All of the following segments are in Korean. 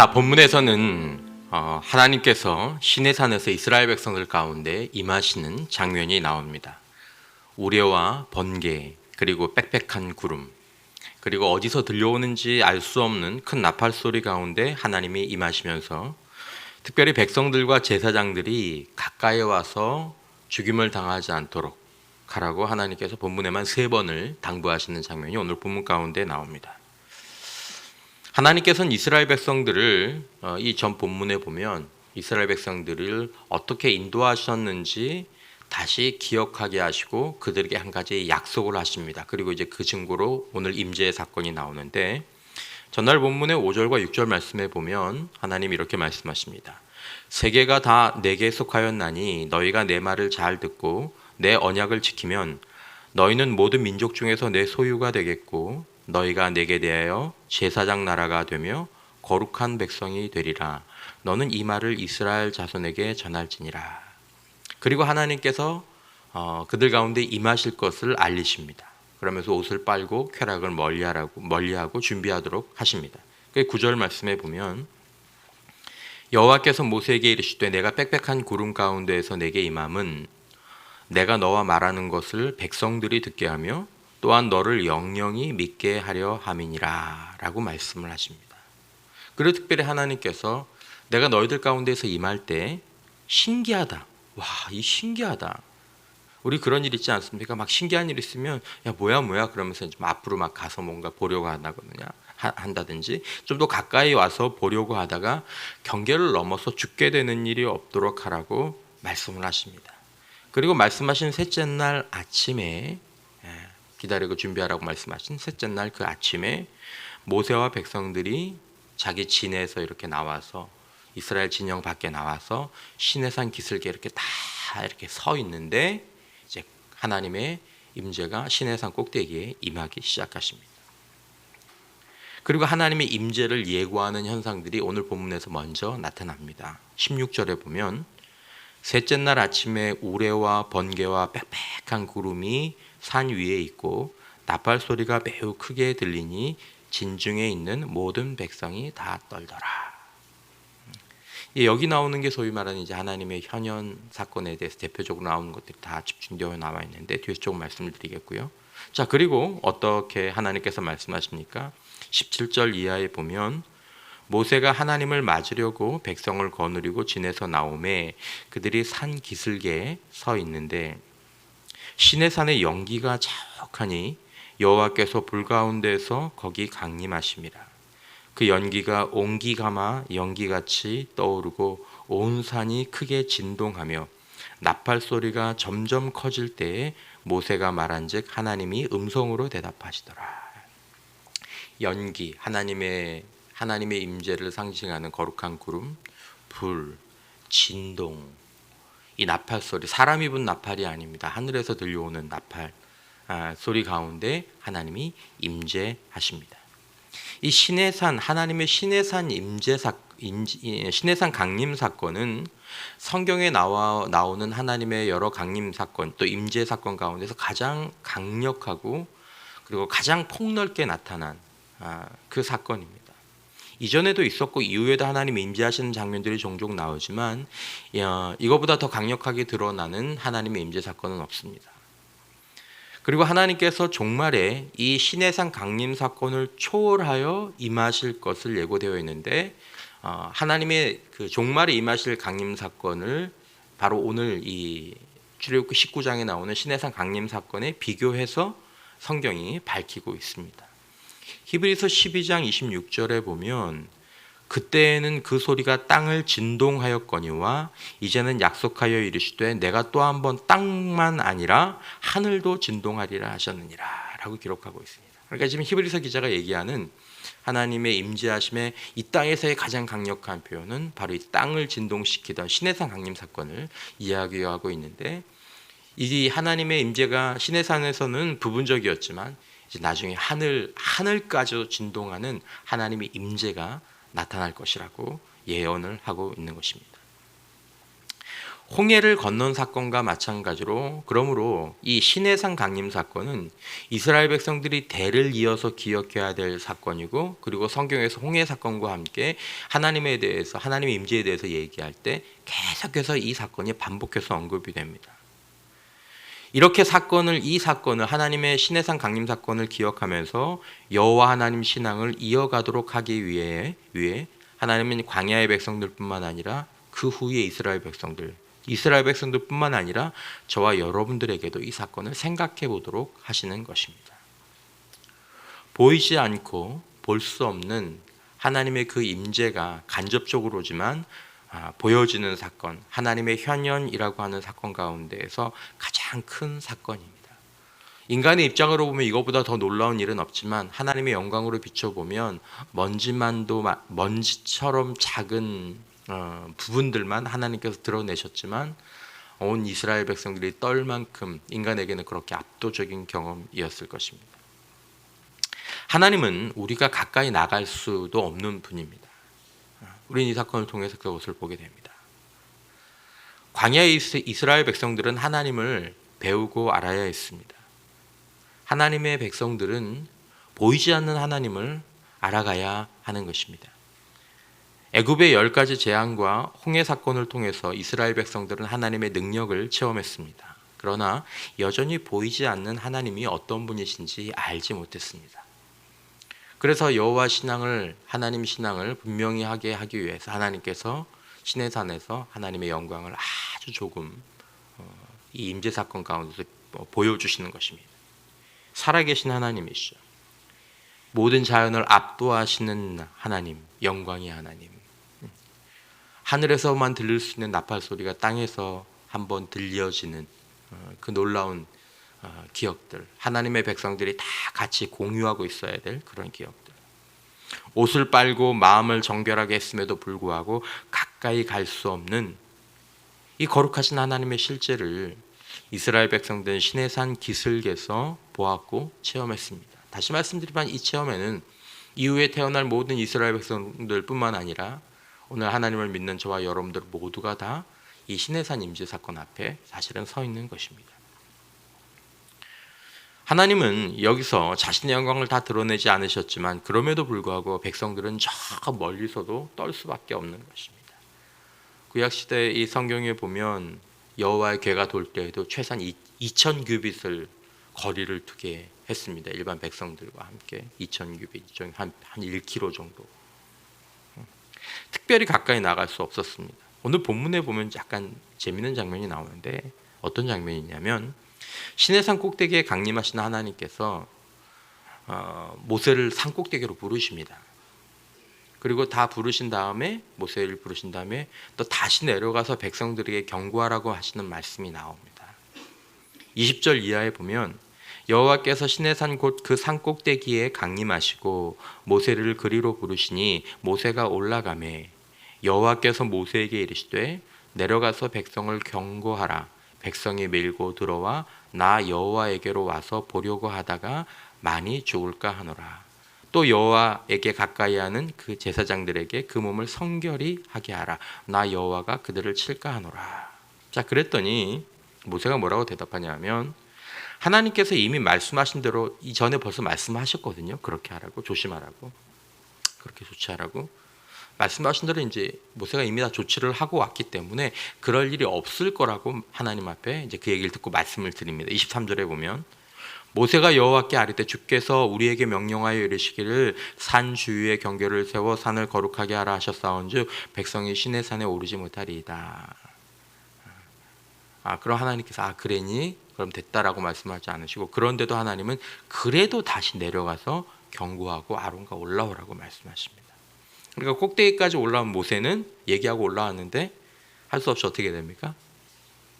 자, 본문에서는 어, 하나님께서 신의 산에서 이스라엘 백성들 가운데 임하시는 장면이 나옵니다. 우레와 번개 그리고 빽빽한 구름 그리고 어디서 들려오는지 알 수 없는 큰 나팔 소리 가운데 하나님이 임하시면서 특별히 백성들과 제사장들이 가까이 와서 죽임을 당하지 않도록 가라고 하나님께서 본문에만 세 번을 당부하시는 장면이 오늘 본문 가운데 나옵니다. 하나님께서는 이스라엘 백성들을 어, 이전 본문에 보면 이스라엘 백성들을 어떻게 인도하셨는지 다시 기억하게 하시고 그들에게 한 가지 약속을 하십니다. 그리고 이제 그 증거로 오늘 임재의 사건이 나오는데 전날 본문의 5절과 6절 말씀에 보면 하나님 이렇게 말씀하십니다. 세계가 다 내게 속하였나니 너희가 내 말을 잘 듣고 내 언약을 지키면 너희는 모든 민족 중에서 내 소유가 되겠고 너희가 내게 대하여 제사장 나라가 되며 거룩한 백성이 되리라. 너는 이 말을 이스라엘 자손에게 전할지니라. 그리고 하나님께서 어, 그들 가운데 임하실 것을 알리십니다. 그러면서 옷을 빨고 쾌락을 멀리하라고 멀리하고 준비하도록 하십니다. 그 구절 말씀에 보면 여호와께서 모세에게 이르시되 내가 빽빽한 구름 가운데에서 내게 임함은 내가 너와 말하는 것을 백성들이 듣게 하며 또한 너를 영영히 믿게 하려 함이니라 라고 말씀을 하십니다. 그리고 특별히 하나님께서 내가 너희들 가운데서 임할 때 신기하다. 와, 이 신기하다. 우리 그런 일 있지 않습니까? 막 신기한 일 있으면 야 뭐야 뭐야 그러면서 좀 앞으로 막 가서 뭔가 보려고 한다거든요. 한다든지 좀 더 가까이 와서 보려고 하다가 경계를 넘어서 죽게 되는 일이 없도록 하라고 말씀을 하십니다. 그리고 말씀하신 셋째 날 아침에 예, 기다리고 준비하라고 말씀하신 셋째 날 그 아침에 모세와 백성들이 자기 진에서 이렇게 나와서 이스라엘 진영 밖에 나와서 시내산 기슭에 이렇게 다 이렇게 서 있는데 이제 하나님의 임재가 시내산 꼭대기에 임하기 시작하십니다. 그리고 하나님의 임재를 예고하는 현상들이 오늘 본문에서 먼저 나타납니다. 16절에 보면 셋째 날 아침에 우레와 번개와 빽빽한 구름이 산 위에 있고 나팔 소리가 매우 크게 들리니 진중에 있는 모든 백성이 다 떨더라. 예, 여기 나오는 게 소위 말하는 이제 하나님의 현현 사건에 대해서 대표적으로 나오는 것들이 다 집중되어 나와 있는데 뒤에서 조금 말씀을 드리겠고요. 자 그리고 어떻게 하나님께서 말씀하십니까? 17절 이하에 보면 모세가 하나님을 맞으려고 백성을 거느리고 진에서 나오매 그들이 산 기슭에 서 있는데 시내 산의 연기가 자욱하니 여호와께서 불 가운데서 거기 강림하십니다. 그 연기가 옹기가마 연기같이 떠오르고 온 산이 크게 진동하며 나팔 소리가 점점 커질 때에 모세가 말한즉 하나님이 음성으로 대답하시더라. 연기 하나님의 하나님의 임재를 상징하는 거룩한 구름, 불, 진동, 이 나팔 소리 사람이 분 나팔이 아닙니다. 하늘에서 들려오는 나팔 아, 소리 가운데 하나님이 임재하십니다. 이 신해산 하나님의 신해산 임재 사 신해산 강림 사건은 성경에 나와 나오는 하나님의 여러 강림 사건 또 임재 사건 가운데서 가장 강력하고 그리고 가장 폭넓게 나타난 아, 그 사건입니다. 이전에도 있었고 이후에도 하나님 임재하시는 장면들이 종종 나오지만 이거보다 더 강력하게 드러나는 하나님의 임재 사건은 없습니다. 그리고 하나님께서 종말에 이 신해산 강림 사건을 초월하여 임하실 것을 예고되어 있는데 어, 하나님의 그 종말에 임하실 강림 사건을 바로 오늘 이 출애굽기 19장에 나오는 신해산 강림 사건에 비교해서 성경이 밝히고 있습니다. 히브리서 12장 26절에 보면 그때에는 그 소리가 땅을 진동하였거니와 이제는 약속하여 이르시되 내가 또 한 번 땅만 아니라 하늘도 진동하리라 하셨느니라라고 기록하고 있습니다. 그러니까 지금 히브리서 기자가 얘기하는 하나님의 임재하심의 이 땅에서의 가장 강력한 표현은 바로 이 땅을 진동시키던 신해산 강림 사건을 이야기하고 있는데 이 하나님의 임재가 신해산에서는 부분적이었지만 나중에 하늘 하늘까지도 진동하는 하나님의 임재가 나타날 것이라고 예언을 하고 있는 것입니다. 홍해를 건넌 사건과 마찬가지로 그러므로 이 시내산 강림 사건은 이스라엘 백성들이 대를 이어서 기억해야 될 사건이고 그리고 성경에서 홍해 사건과 함께 하나님에 대해서 하나님의 임재에 대해서 얘기할 때 계속해서 이 사건이 반복해서 언급이 됩니다. 이렇게 사건을 이 사건을 하나님의 시내산 강림 사건을 기억하면서 여호와 하나님 신앙을 이어가도록 하기 위해 위해 하나님은 광야의 백성들뿐만 아니라 그 후에 이스라엘 백성들 이스라엘 백성들뿐만 아니라 저와 여러분들에게도 이 사건을 생각해 보도록 하시는 것입니다. 보이지 않고 볼 수 없는 하나님의 그 임재가 간접적으로지만 아, 보여지는 사건, 하나님의 현현이라고 하는 사건 가운데에서 가장 큰 사건입니다. 인간의 입장으로 보면 이것보다 더 놀라운 일은 없지만 하나님의 영광으로 비춰보면 먼지만도 마- 먼지처럼 작은 어, 부분들만 하나님께서 드러내셨지만 온 이스라엘 백성들이 떨 만큼 인간에게는 그렇게 압도적인 경험이었을 것입니다. 하나님은 우리가 가까이 나갈 수도 없는 분입니다. 우리는 이 사건을 통해서 그것을 보게 됩니다. 이스- 이스라엘 백성들은 하나님을 배우고 알아야 했습니다. 하나님의 백성들은 보이지 않는 하나님을 알아가야 하는 것입니다. 애굽의 열 가지 재앙과 홍해 사건을 통해서 이스라엘 백성들은 하나님의 능력을 체험했습니다. 그러나 여전히 보이지 않는 하나님이 어떤 분이신지 알지 못했습니다. 그래서 여호와 신앙을 하나님 신앙을 분명히 하게 하기 위해서 하나님께서 신의 산에서 하나님의 영광을 아주 조금 어, 이 임재 사건 가운데서 어, 보여주시는 것입니다. 살아계신 하나님이시죠. 모든 자연을 압도하시는 하나님, 영광의 하나님. 하늘에서만 들릴 수 있는 나팔 소리가 땅에서 한번 들려지는 어, 그 놀라운 어, 기억들. 하나님의 백성들이 다 같이 공유하고 있어야 될 그런 기억들. 옷을 빨고 마음을 정결하게 했음에도 불구하고 가까이 갈 수 없는 이 거룩하신 하나님의 실제를 이스라엘 백성들은 시내산 기슭에서 보았고 체험했습니다. 다시 말씀드리면 이 체험에는 이후에 태어날 모든 이스라엘 백성들뿐만 아니라 오늘 하나님을 믿는 저와 여러분들 모두가 다 이 시내산 임재 사건 앞에 사실은 서 있는 것입니다. 하나님은 여기서 자신의 영광을 다 드러내지 않으셨지만 그럼에도 불구하고 백성들은 저 멀리서도 떨 수밖에 없는 것입니다. 구약 시대 이 성경에 보면 여호와의 괴가 돌 때에도 최소한 2천 규빗을 거리를 두게 했습니다. 일반 백성들과 함께 2천 규빗, 한한 1km 정도. 특별히 가까이 나갈 수 없었습니다. 오늘 본문에 보면 약간 재밌는 장면이 나오는데 어떤 장면이냐면 시내산 꼭대기에 강림하신 하나님께서 어, 모세를 산 꼭대기로 부르십니다. 그리고 다 부르신 다음에 모세를 부르신 다음에 또 다시 내려가서 백성들에게 경고하라고 하시는 말씀이 나옵니다. 20절 이하에 보면 여호와께서 시내산 곧 그 산 꼭대기에 강림하시고 모세를 그리로 부르시니 모세가 올라가매 여호와께서 모세에게 이르시되 내려가서 백성을 경고하라 백성이 밀고 들어와 나 여호와에게로 와서 보려고 하다가 많이 죽을까 하노라. 또 여호와에게 가까이 하는 그 제사장들에게 그 몸을 성결히 하게 하라. 나 여호와가 그들을 칠까 하노라. 자 그랬더니 모세가 뭐라고 대답하냐면 하나님께서 이미 말씀하신 대로 이전에 벌써 말씀하셨거든요. 그렇게 하라고 조심하라고 그렇게 조치하라고 말씀하신 대로 이제 모세가 이미 다 조치를 하고 왔기 때문에 그럴 일이 없을 거라고 하나님 앞에 이제 그 얘기를 듣고 말씀을 드립니다. 23절에 보면 모세가 여호와께 아뢰되 주께서 우리에게 명령하여 이르시기를 산 주위에 경계를 세워 산을 거룩하게 하라 하셨사온즉 백성이 시내 산에 오르지 못하리이다. 아 그럼 하나님께서 아 그래니 그럼 됐다라고 말씀하지 않으시고 그런데도 하나님은 그래도 다시 내려가서 경고하고 아론과 올라오라고 말씀하십니다. 그러니까 꼭대기까지 올라온 모세는 얘기하고 올라왔는데 할 수 없이 어떻게 됩니까?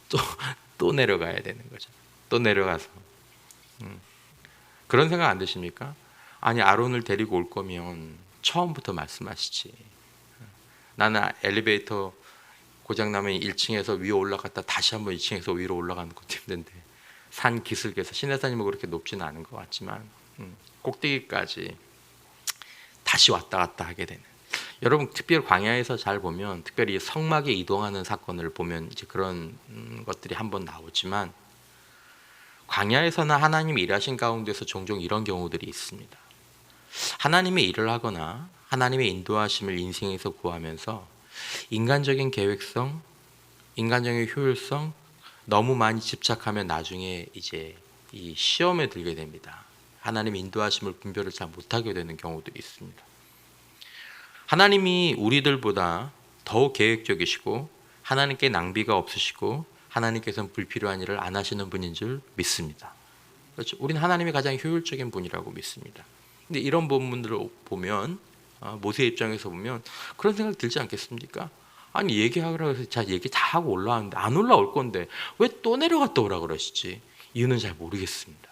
또, 또 내려가야 되는 거죠. 또 내려가서. 음. 그런 생각 안 드십니까? 아니, 아론을 데리고 올 거면 처음부터 말씀하시지. 나는 엘리베이터 고장나면 1층에서 위로 올라갔다 다시 한번 2층에서 위로 올라가는 것도 힘든데 산 기슭에서 시내산이 뭐 그렇게 높지는 않은 것 같지만 음, 꼭대기까지 다시 왔다 갔다 하게 되는 여러분 특별히 광야에서 잘 보면 특별히 성막에 이동하는 사건을 보면 이제 그런 음, 것들이 한번 나오지만 광야에서는 하나님이 일하신 가운데서 종종 이런 경우들이 있습니다. 하나님의 일을 하거나 하나님의 인도하심을 인생에서 구하면서 인간적인 계획성, 인간적인 효율성 너무 많이 집착하면 나중에 이제 이 시험에 들게 됩니다. 하나님 인도하심을 분별을 잘 못하게 되는 경우들이 있습니다. 하나님이 우리들보다 더 계획적이시고 하나님께 낭비가 없으시고 하나님께서는 불필요한 일을 안 하시는 분인 줄 믿습니다. 그렇죠? 우리는 하나님이 가장 효율적인 분이라고 믿습니다. 근데 이런 본문들을 보면 아, 모세 입장에서 보면 그런 생각 들지 않겠습니까? 아니 얘기하라고 해서 자 얘기 다 하고 올라왔는데 안 올라올 건데 왜 또 내려갔다 오라 그러시지? 이유는 잘 모르겠습니다.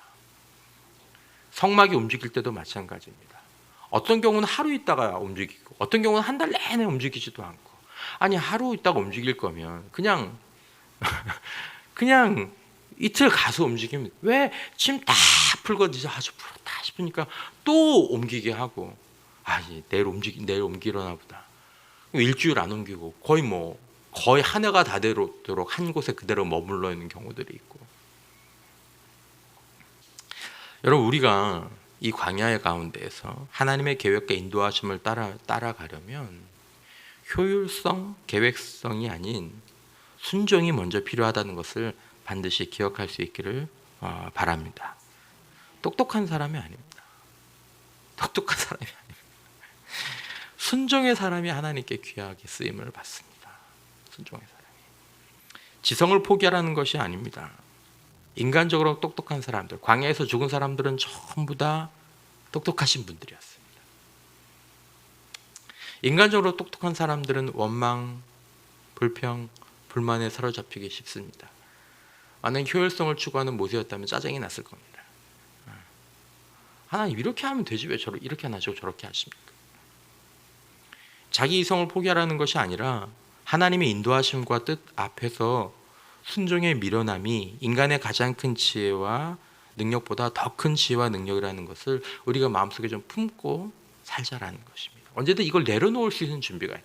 성막이 움직일 때도 마찬가지입니다. 어떤 경우는 하루 있다가 움직이고 어떤 경우는 한 달 내내 움직이지도 않고. 아니 하루 있다가 움직일 거면 그냥 그냥 이틀 가서 움직이면 왜짐다 풀고 이제 아주 풀었다 싶으니까 또 옮기게 하고. 아 이제 내일 움직이 내일 옮기려나 보다. 일주일 안 옮기고 거의 뭐 거의 한 해가 다 되도록 한 곳에 그대로 머물러 있는 경우들이 있고. 여러분 우리가 이 광야의 가운데에서 하나님의 계획과 인도하심을 따라 따라가려면 효율성, 계획성이 아닌 순종이 먼저 필요하다는 것을 반드시 기억할 수 있기를 어, 바랍니다. 똑똑한 사람이 아닙니다. 똑똑한 사람이 아닙니다. 순종의 사람이 하나님께 귀하게 쓰임을 받습니다. 순종의 사람이 지성을 포기하라는 것이 아닙니다. 인간적으로 똑똑한 사람들, 광야에서 죽은 사람들은 전부 다 똑똑하신 분들이었습니다. 인간적으로 똑똑한 사람들은 원망, 불평, 불만에 사로잡히기 쉽습니다. 만약 효율성을 추구하는 모세였다면 짜증이 났을 겁니다. 하나님 이렇게 하면 되지 왜 저렇게 이렇게 안 하시고 저렇게 하십니까? 자기 이성을 포기하라는 것이 아니라 하나님의 인도하심과 뜻 앞에서 순종의 미련함이 인간의 가장 큰 지혜와 능력보다 더 큰 지혜와 능력이라는 것을 우리가 마음속에 좀 품고 살자라는 것입니다. 언제든 이걸 내려놓을 수 있는 준비가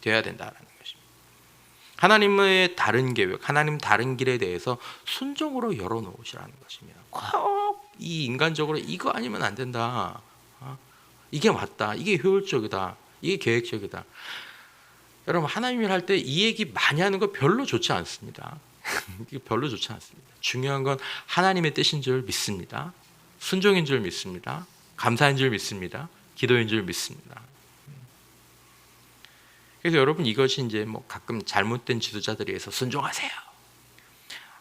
돼야 된다라는 것입니다. 하나님의 다른 계획, 하나님 다른 길에 대해서 순종으로 열어놓으시라는 것입니다. 꼭 이 인간적으로 이거 아니면 안 된다. 어? 이게 맞다. 이게 효율적이다. 이게 계획적이다. 여러분 하나님 일할때 이 얘기 많이 하는 거 별로 좋지 않습니다. 별로 좋지 않습니다. 중요한 건 하나님의 뜻인 줄 믿습니다. 순종인 줄 믿습니다. 감사인 줄 믿습니다. 기도인 줄 믿습니다. 그래서 여러분 이것이 이제 뭐 가끔 잘못된 지도자들에 의해서 순종하세요.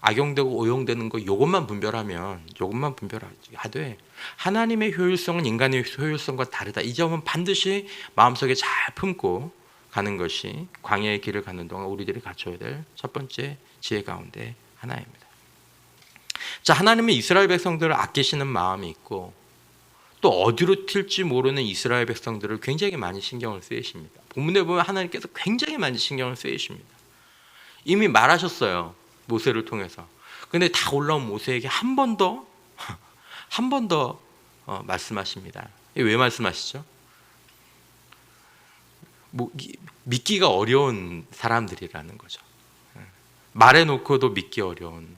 악용되고 오용되는 거 요것만 분별하면 요것만 분별하되 하나님의 효율성은 인간의 효율성과 다르다. 이 점은 반드시 마음속에 잘 품고 가는 것이 광야의 길을 가는 동안 우리들이 갖춰야 될 첫 번째 지혜 가운데 하나입니다. 자, 하나님의 이스라엘 백성들을 아끼시는 마음이 있고 또 어디로 튈지 모르는 이스라엘 백성들을 굉장히 많이 신경을 쓰이십니다. 본문에 보면 하나님께서 굉장히 많이 신경을 쓰이십니다. 이미 말하셨어요. 모세를 통해서. 근데 다 올라온 모세에게 한 번 더, 한 번더 어, 말씀하십니다. 왜 말씀하시죠? 뭐, 믿기가 어려운 사람들이라는 거죠. 말해놓고도 믿기 어려운.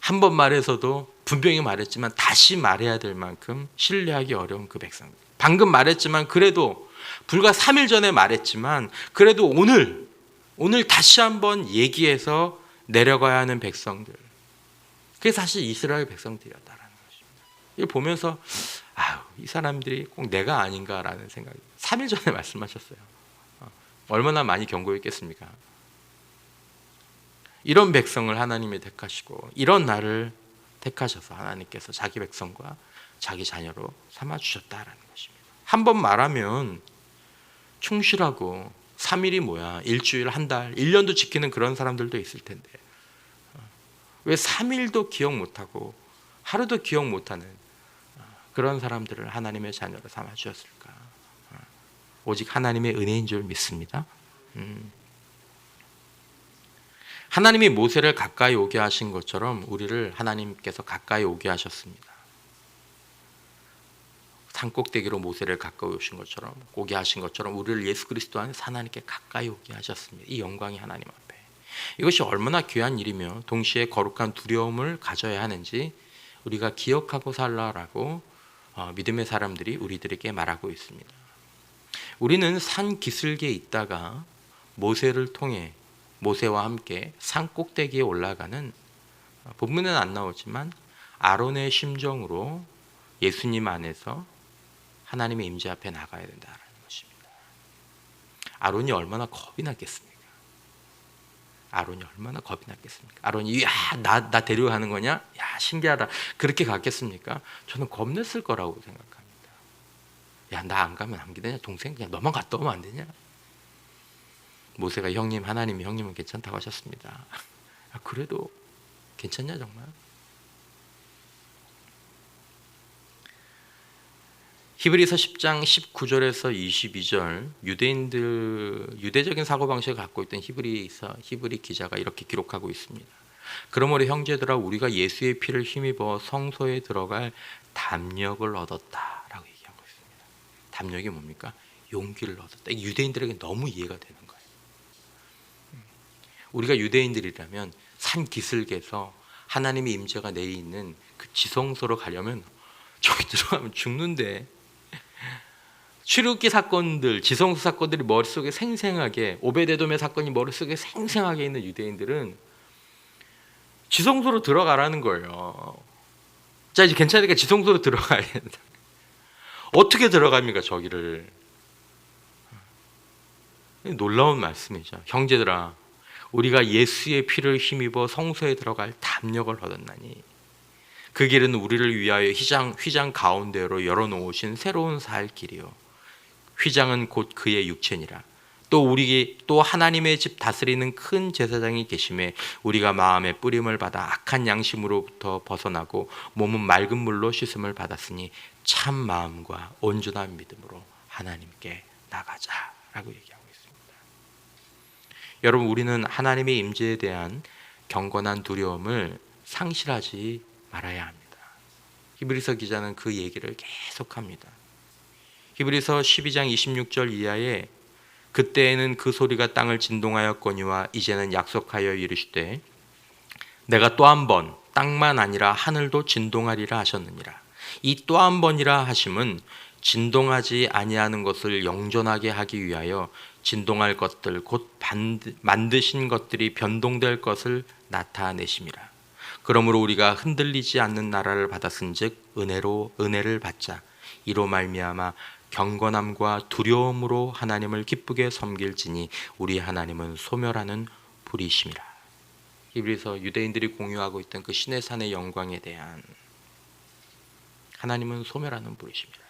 한 번 말해서도 분명히 말했지만 다시 말해야 될 만큼 신뢰하기 어려운 그 백성들. 방금 말했지만 그래도 불과 3일 전에 말했지만 그래도 오늘 오늘 다시 한번 얘기해서 내려가야 하는 백성들. 그게 사실 이스라엘 백성들이었다라는 것입니다. 이걸 보면서 아유, 이 사람들이 꼭 내가 아닌가라는 생각이 3일 전에 말씀하셨어요. 어, 얼마나 많이 경고했겠습니까? 이런 백성을 하나님이 택하시고 이런 나를 택하셔서 하나님께서 자기 백성과 자기 자녀로 삼아 주셨다라는 것입니다. 한 번 말하면 충실하고 3일이 뭐야? 일주일, 한 달, 1년도 지키는 그런 사람들도 있을 텐데. 어, 왜 3일도 기억 못 하고 하루도 기억 못 하는 어, 그런 사람들을 하나님의 자녀로 삼아 주셨을까? 어, 오직 하나님의 은혜인 줄 믿습니다. 음. 하나님이 모세를 가까이 오게 하신 것처럼 우리를 하나님께서 가까이 오게 하셨습니다. 산 꼭대기로 모세를 가까이 오신 것처럼 오게 하신 것처럼 우리를 예수 그리스도 안에 하나님께 가까이 오게 하셨습니다. 이 영광이 하나님 앞에 이것이 얼마나 귀한 일이며 동시에 거룩한 두려움을 가져야 하는지 우리가 기억하고 살라라고 어, 믿음의 사람들이 우리들에게 말하고 있습니다. 우리는 산 기슭에 있다가 모세를 통해 모세와 함께 산 꼭대기에 올라가는 어, 본문은 안 나오지만 아론의 심정으로 예수님 안에서 하나님의 임재 앞에 나가야 된다는 것입니다. 아론이 얼마나 겁이 났겠습니까? 아론이 얼마나 겁이 났겠습니까? 아론이 야나 나 데려가는 거냐? 야 신기하다. 그렇게 갔겠습니까? 저는 겁냈을 거라고 생각합니다. 야 나 안 가면 안 기되냐? 동생 그냥 너만 갔다 오면 안 되냐? 모세가 형님 하나님이 형님은 괜찮다고 하셨습니다. 아, 그래도 괜찮냐 정말? 히브리서 10장 19절에서 22절 유대인들 유대적인 사고 방식을 갖고 있던 히브리서 히브리 기자가 이렇게 기록하고 있습니다. 그러므로 형제들아 우리가 예수의 피를 힘입어 성소에 들어갈 담력을 얻었다라고 얘기하고 있습니다. 담력이 뭡니까? 용기를 얻었다. 유대인들에게 너무 이해가 되는 거예요. 우리가 유대인들이라면 산 기슭에서 하나님의 임재가 내리 있는 그 지성소로 가려면 저기 들어가면 죽는데 출애굽기 사건들, 지성소 사건들이 머릿속에 생생하게 오베데돔의 사건이 머릿속에 생생하게 있는 유대인들은 지성소로 들어가라는 거예요. 자 이제 괜찮으니까 지성소로 들어가야 된다. 어떻게 들어갑니까 저기를? 놀라운 말씀이죠. 형제들아, 우리가 예수의 피를 힘입어 성소에 들어갈 담력을 얻었나니 그 길은 우리를 위하여 휘장 휘장 가운데로 열어놓으신 새로운 살 길이요. 휘장은 곧 그의 육체니라. 또 우리 또 하나님의 집 다스리는 큰 제사장이 계심에 우리가 마음의 뿌림을 받아 악한 양심으로부터 벗어나고 몸은 맑은 물로 씻음을 받았으니 참 마음과 온전한 믿음으로 하나님께 나가자라고 얘기하고 있습니다. 여러분 우리는 하나님의 임재에 대한 경건한 두려움을 상실하지 말아야 합니다. 히브리서 기자는 그 얘기를 계속합니다. 히브리서 12장 26절 이하에 그때에는 그 소리가 땅을 진동하였거니와 이제는 약속하여 이르시되 내가 또 한 번 땅만 아니라 하늘도 진동하리라 하셨느니라. 이 또 한 번이라 하심은 진동하지 아니하는 것을 영존하게 하기 위하여 진동할 것들 곧 만드신 것들이 변동될 것을 나타내심이라. 그러므로 우리가 흔들리지 않는 나라를 받았은즉 은혜로 은혜를 받자. 이로 말미암아 경건함과 두려움으로 하나님을 기쁘게 섬길지니 우리 하나님은 소멸하는 불이심이라. 히브리서 유대인들이 공유하고 있던 그 신의 산의 영광에 대한 하나님은 소멸하는 불이십니다.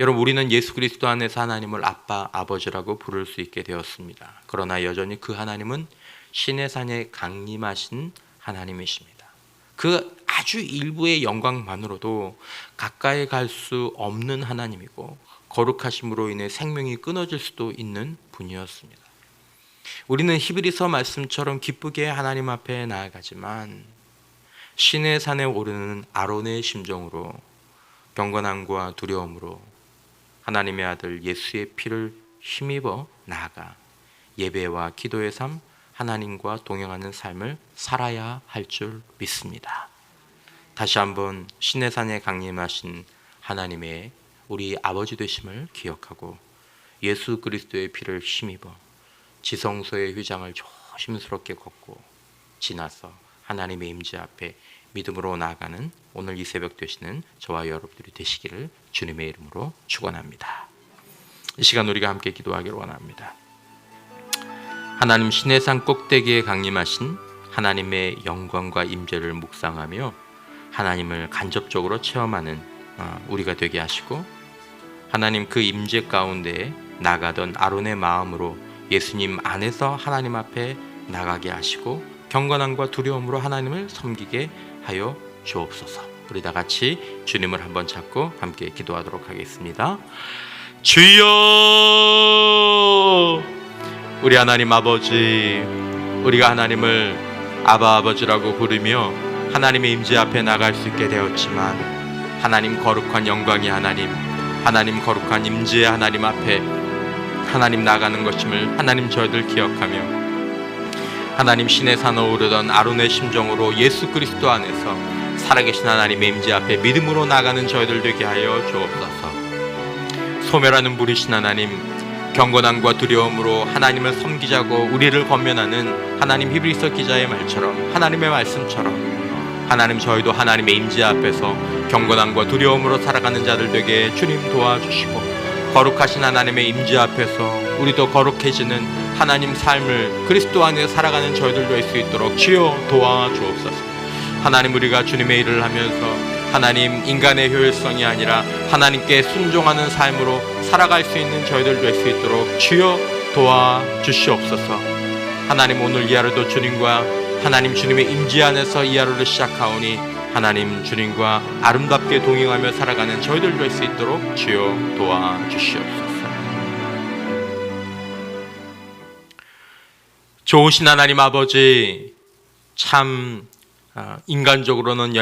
여러분 우리는 예수 그리스도 안에서 하나님을 아빠 아버지라고 부를 수 있게 되었습니다. 그러나 여전히 그 하나님은 신의 산에 강림하신 하나님이십니다. 그 아주 일부의 영광만으로도 가까이 갈 수 없는 하나님이고 거룩하심으로 인해 생명이 끊어질 수도 있는 분이었습니다. 우리는 히브리서 말씀처럼 기쁘게 하나님 앞에 나아가지만 신의 산에 오르는 아론의 심정으로 경건함과 두려움으로 하나님의 아들 예수의 피를 힘입어 나아가 예배와 기도의 삶, 하나님과 동행하는 삶을 살아야 할 줄 믿습니다. 다시 한번 신의 산에 강림하신 하나님의 우리 아버지 되심을 기억하고 예수 그리스도의 피를 힘입어 지성소의 휘장을 조심스럽게 걷고 지나서 하나님의 임재 앞에 믿음으로 나아가는 오늘 이 새벽 되시는 저와 여러분들이 되시기를 주님의 이름으로 축원합니다. 이 시간 우리가 함께 기도하기를 원합니다. 하나님 신의 산 꼭대기에 강림하신 하나님의 영광과 임재를 묵상하며 하나님을 간접적으로 체험하는 어, 우리가 되게 하시고 하나님 그 임재 가운데 나가던 아론의 마음으로 예수님 안에서 하나님 앞에 나가게 하시고 경건함과 두려움으로 하나님을 섬기게 하여 주옵소서. 우리 다 같이 주님을 한번 잡고 함께 기도하도록 하겠습니다. 주여 우리 하나님 아버지 우리가 하나님을 아바 아버지라고 부르며 하나님의 임재 앞에 나갈 수 있게 되었지만 하나님 거룩한 영광의 하나님, 하나님 거룩한 임재의 하나님 앞에 하나님 나가는 것임을 하나님 저희들 기억하며 하나님 신의 산에 오르던 아론의 심정으로 예수 그리스도 안에서 살아계신 하나님의 임재 앞에 믿음으로 나가는 저희들 되게 하여 주옵소서. 소멸하는 불이신 하나님, 경건함과 두려움으로 하나님을 섬기자고 우리를 권면하는 하나님 히브리서 기자의 말처럼 하나님의 말씀처럼 하나님 저희도 하나님의 임재 앞에서 경건함과 두려움으로 살아가는 자들 되게 주님 도와주시고 거룩하신 하나님의 임재 앞에서 우리도 거룩해지는 하나님 삶을 그리스도 안에 살아가는 저희들 될 수 있도록 주여 도와주옵소서. 하나님 우리가 주님의 일을 하면서 하나님 인간의 효율성이 아니라 하나님께 순종하는 삶으로 살아갈 수 있는 저희들 될 수 있도록 주여 도와주시옵소서. 하나님 오늘 이 하루도 주님과 하나님 주님의 임재 안에서 이 하루를 시작하오니 하나님 주님과 아름답게 동행하며 살아가는 저희들 될 수 있도록 주여 도와주시옵소서. 좋으신 하나님 아버지 참 아, 인간적으로는 연